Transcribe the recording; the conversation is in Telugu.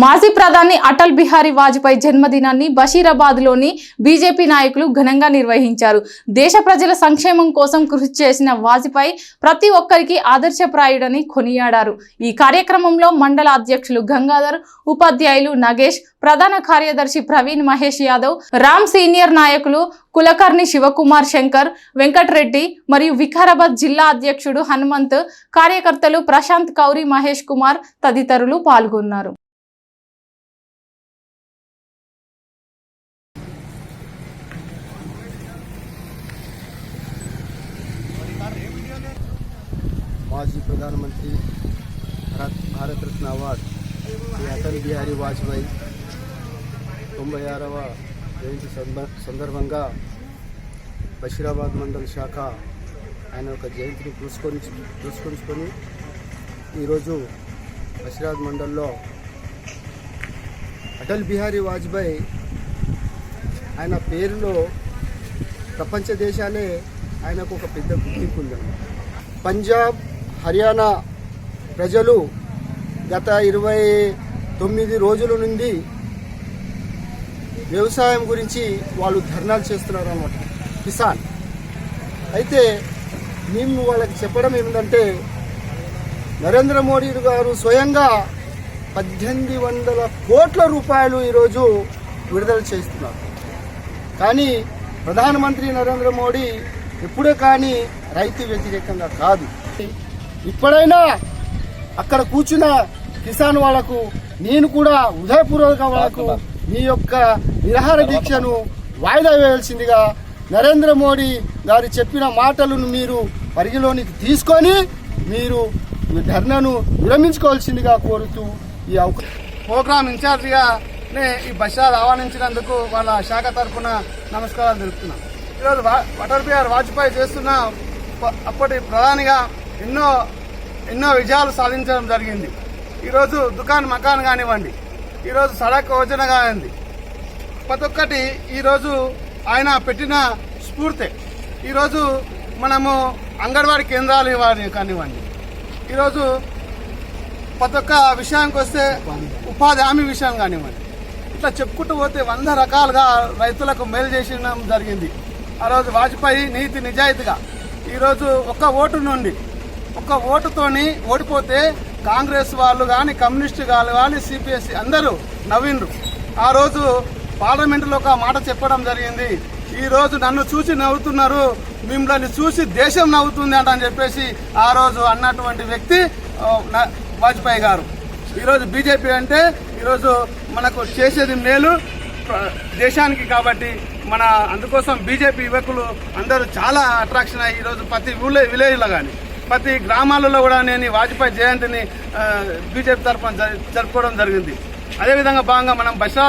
మాజీ ప్రధాని అటల్ బిహారీ వాజ్పేయి జన్మదినాన్ని బషీరాబాద్లోని బీజేపీ నాయకులు ఘనంగా నిర్వహించారు. దేశ ప్రజల సంక్షేమం కోసం కృషి చేసిన వాజ్పేయి ప్రతి ఒక్కరికి ఆదర్శప్రాయుడని కొనియాడారు. ఈ కార్యక్రమంలో మండల అధ్యక్షులు గంగాధర్ ఉపాధ్యాయులు నగేష్ ప్రధాన కార్యదర్శి ప్రవీణ్ మహేష్ యాదవ్ రామ్ సీనియర్ నాయకులు కులకర్ణి శివకుమార్ శంకర్ వెంకటరెడ్డి మరియు వికారాబాద్ జిల్లా అధ్యక్షుడు హనుమంత్ కార్యకర్తలు ప్రశాంత్ కౌరి మహేష్ కుమార్ తదితరులు పాల్గొన్నారు. మాజీ ప్రధానమంత్రి భారత్ భారతరత్న అవార్డ్ శ్రీ అటల్ బిహారీ వాజ్పేయి తొంభై ఆరవ జయంతి సందర్భంగా బషీరాబాద్ మండల శాఖ ఆయన ఒక జయంతిని పురస్కరి పురస్కరించుకొని ఈరోజు బషీరాబాద్ మండల్లో అటల్ బిహారీ వాజ్పేయి ఆయన పేరులో ప్రపంచ దేశాలే ఆయనకు ఒక పెద్ద గుర్తింపు ఉందన్నమాట. పంజాబ్ హర్యానా ప్రజలు గత ఇరవై తొమ్మిది రోజుల నుండి వ్యవసాయం గురించి వాళ్ళు ధర్నాలు చేస్తున్నారు అనమాట కిసాన్. అయితే మేము వాళ్ళకి చెప్పడం ఏమిటంటే నరేంద్ర మోడీ గారు స్వయంగా పద్దెనిమిది వందల కోట్ల రూపాయలు ఈరోజు విడుదల చేస్తున్నారు. కానీ ప్రధానమంత్రి నరేంద్ర మోడీ ఎప్పుడే కానీ రైతు వ్యతిరేకంగా కాదు. ఇప్పుడైనా అక్కడ కూర్చున్న కిసాన్ వాళ్ళకు నేను కూడా ఉదయపూర్వక వాళ్ళకు మీ యొక్క నిరాహార దీక్షను వాయిదా వేయాల్సిందిగా నరేంద్ర మోడీ గారు చెప్పిన మాటలను మీరు పరిగణలోనికి తీసుకొని మీరు ధర్నను ధర్నాను విరమించుకోవాల్సిందిగా కోరుతూ ఈ ప్రోగ్రామ్ ఇన్ఛార్జిగా ఈ బషార్ ఆహ్వానించినందుకు వాళ్ళ శాఖ తరఫున నమస్కారాలు తెలుపుతున్నాను. ఈరోజు అటల్ బిహార్ వాజ్పేయి చేస్తున్న అప్పటి ప్రధానిగా ఎన్నో ఎన్నో విజయాలు సాధించడం జరిగింది. ఈరోజు దుకాన్ మకాన్ కానివ్వండి ఈరోజు సడక్ యోజన కానివ్వండి ప్రతి ఒక్కటి ఈరోజు ఆయన పెట్టిన స్ఫూర్తి. ఈరోజు మనము అంగన్వాడీ కేంద్రాలు ఇవ్వాలి కానివ్వండి. ఈరోజు ప్రతి ఒక్క విషయానికి వస్తే ఉపాధి హామీ విషయం కానివ్వండి. ఇట్లా చెప్పుకుంటూ పోతే వంద రకాలుగా రైతులకు మేలు చేసిన జరిగింది. ఆ రోజు వాజ్పేయి నీతి నిజాయితీగా ఈరోజు ఒక్క ఓటు నుండి ఒక ఓటుతోని ఓడిపోతే కాంగ్రెస్ వాళ్ళు కానీ కమ్యూనిస్టు వాళ్ళు కానీ సిపిఎస్సి అందరూ నవ్విండ్రు. ఆ రోజు పార్లమెంటులో ఒక మాట చెప్పడం జరిగింది. ఈ రోజు నన్ను చూసి నవ్వుతున్నారు మిమ్మల్ని చూసి దేశం నవ్వుతుంది అంట అని చెప్పేసి ఆ రోజు అన్నటువంటి వ్యక్తి వాజ్పేయి గారు. ఈరోజు బీజేపీ అంటే ఈరోజు మనకు చేసేది మేలు దేశానికి కాబట్టి మన అందుకోసం బీజేపీ యువకులు అందరూ చాలా అట్రాక్షన్ అయ్యి ఈరోజు ప్రతి ఊళ్ళో విలేజ్లో కానీ ప్రతి గ్రామాలలో కూడా నేను వాజ్పేయి జయంతిని బీజేపీ తరఫున జరుపుకోవడం జరిగింది. అదేవిధంగా భాగంగా మనం బషా